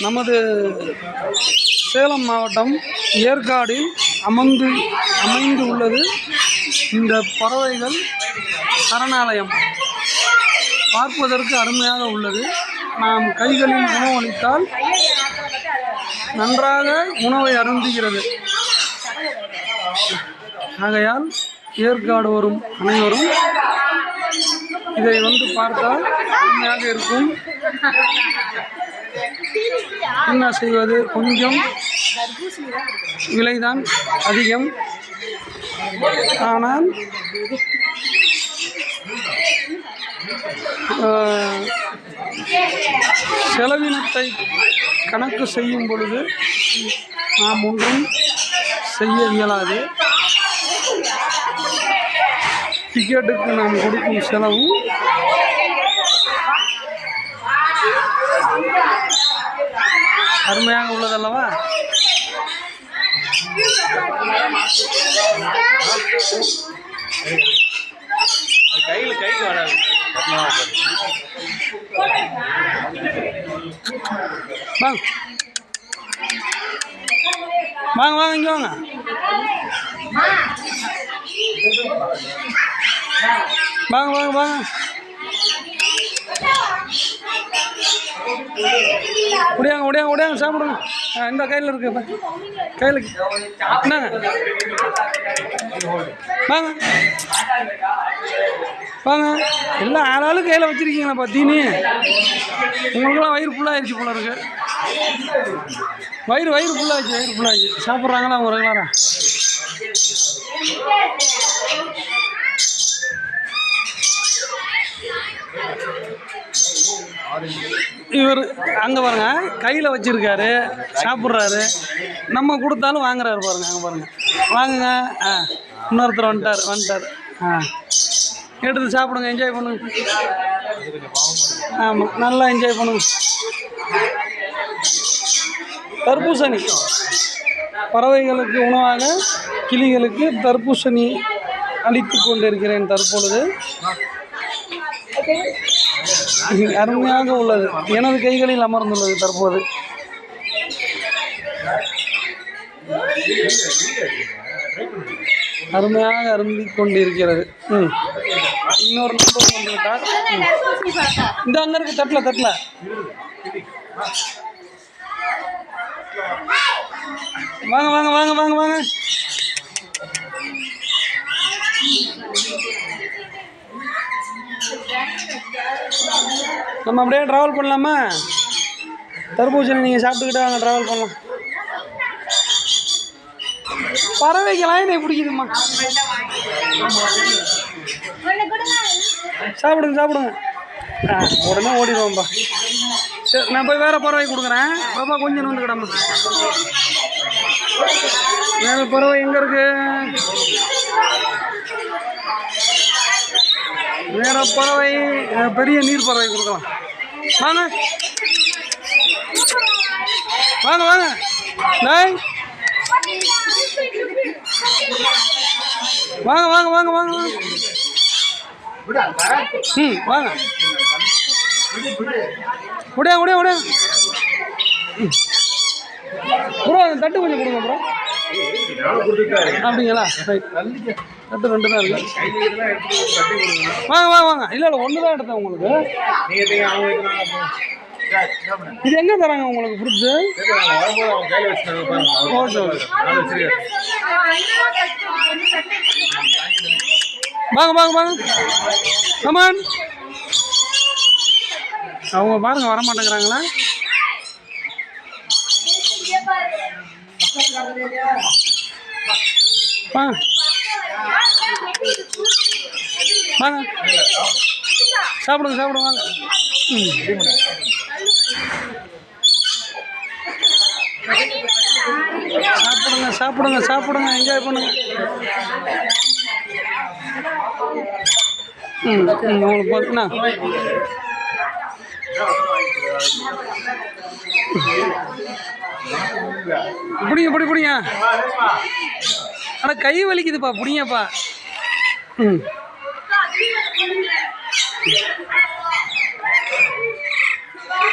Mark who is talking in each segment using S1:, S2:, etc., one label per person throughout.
S1: நமது சேலம் மாவட்டம் ஏற்காடில் அமர்ந்து அமைந்து உள்ளது இந்த பறவைகள் சரணாலயம். பார்ப்பதற்கு அருமையாக உள்ளது. நாம் கைகளில் உணவளித்தால் நன்றாக உணவை அருந்துகிறது. ஆகையால் ஏற்காடு வரும் அனைவரும் இதை வந்து பார்த்தால் உண்மையாக இருக்கும். என்ன செய்வது கொஞ்சம் விலைதான் அதிகம். ஆனால் செலவினத்தை கணக்கு செய்யும் பொழுது நாம் ஒன்றும் செய்ய இயலாது. டிக்கெட்டுக்கு நாம் கொடுக்கும் செலவும் அருமையாக உள்ளதல்லவா?
S2: கையில் கைக்கு வராது
S1: வாங்க. வாங்க வாங்க இங்கே வாங்க. வாங்க வாங்க வாங்க. முடியாங்க முடியாங்க முடியாங்க சாப்பிடுங்க. இந்த கையில் இருக்கு கையில் என்னங்க வாங்க. வாங்க. எல்லாம் ஆளாலும் கையில் வச்சுருக்கீங்களா தீனி? உங்களுக்குலாம் வயிறு ஃபுல்லாகிடுச்சு போல இருக்கு. வயிறு வயிறு ஃபுல்லாகிடுச்சு வயிறு ஃபுல்லாகிடுச்சு சாப்பிட்றாங்களா அவங்க ரெகுலராக இவர் அங்கே பாருங்க கையில் வச்சிருக்காரு சாப்பிட்றாரு. நம்ம கொடுத்தாலும் வாங்குறாரு பாருங்க அங்கே பாருங்க. வாங்குங்க. ஆ இன்னொருத்தர் வந்துட்டார் வந்துட்டார். ஆ. எடுத்து சாப்பிடுங்க என்ஜாய் பண்ணுங்க. ஆமாம் நல்லா என்ஜாய் பண்ணுங்க. தர்பூசணி. பறவைகளுக்கு உணவாக கிளிகளுக்கு தர்பூசணி அளித்து கொண்டிருக்கிறேன் தற்பொழுது. அருமையாக உள்ளது. எனது கைகளில் அமர்ந்துள்ளது தற்போது. அருமையாக அருந்தி கொண்டிருக்கிறது. ம். இன்னொரு நண்பர் வந்துவிட்டார். இந்த அங்கே இருக்கு தட்டில் தட்டில். வாங்க வாங்க வாங்க வாங்க வாங்க. நம்ம அப்படியே ட்ராவல் பண்ணலாமா? தர்பூசணி நீங்கள் சாப்பிட்டுக்கிட்டு வாங்க ட்ராவல் பண்ணலாம். பறவைகளாக என்னை பிடிக்குதுமா சாப்பிடுங்க சாப்பிடுங்க. ஆ உடனே ஓடிடுவோம்ப்பா சரி நான் போய் வேறு பறவை கொடுக்குறேன். பாப்பா கொஞ்சம் வந்துக்கிடாமா வேறு பறவை எங்கே இருக்குது வேற பறவை பெரிய நீர் பறவை கொடுக்கலாம். வாங்க. வாங்க வாங்க. டேய் வாங்க வாங்க வாங்க வாங்க வாங்க. ம் வாங்க. உடையா உடையா உடையா. ப்ரோ அந்த தட்டு கொஞ்சம் கொடுங்க ப்ரோ. அப்படிங்களா? தட்டு ரெண்டு தான் இருக்கு. வாங்க வாங்க வாங்க. இல்லை இல்லை ஒன்று தான் எடுத்தேன் உங்களுக்கு. இது எங்கே தராங்க உங்களுக்கு ஓகே ஓகே.
S2: வச்சிருக்கேன்
S1: வாங்க வாங்க வாங்க. கமான் அவங்க பாருங்க வர மாட்டேங்கிறாங்களா? வாங்க. வாங்க. சாப்பிடுங்க சாப்பிடுங்க வாங்க. ம். சாப்பிடுங்க சாப்பிடுங்க சாப்பிடுங்க என்ஜாய் பண்ணுங்க. ம் உங்களுக்கு பார்த்தீங்கன்னா பிடிங்க பிடி பிடிங்க. ஆனால் கை வலிக்குதுப்பா பிடிங்கப்பா. ம்.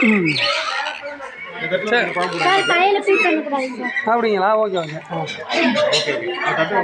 S1: ம். அப்படிங்களா ஓகே ஓகே. ஆ.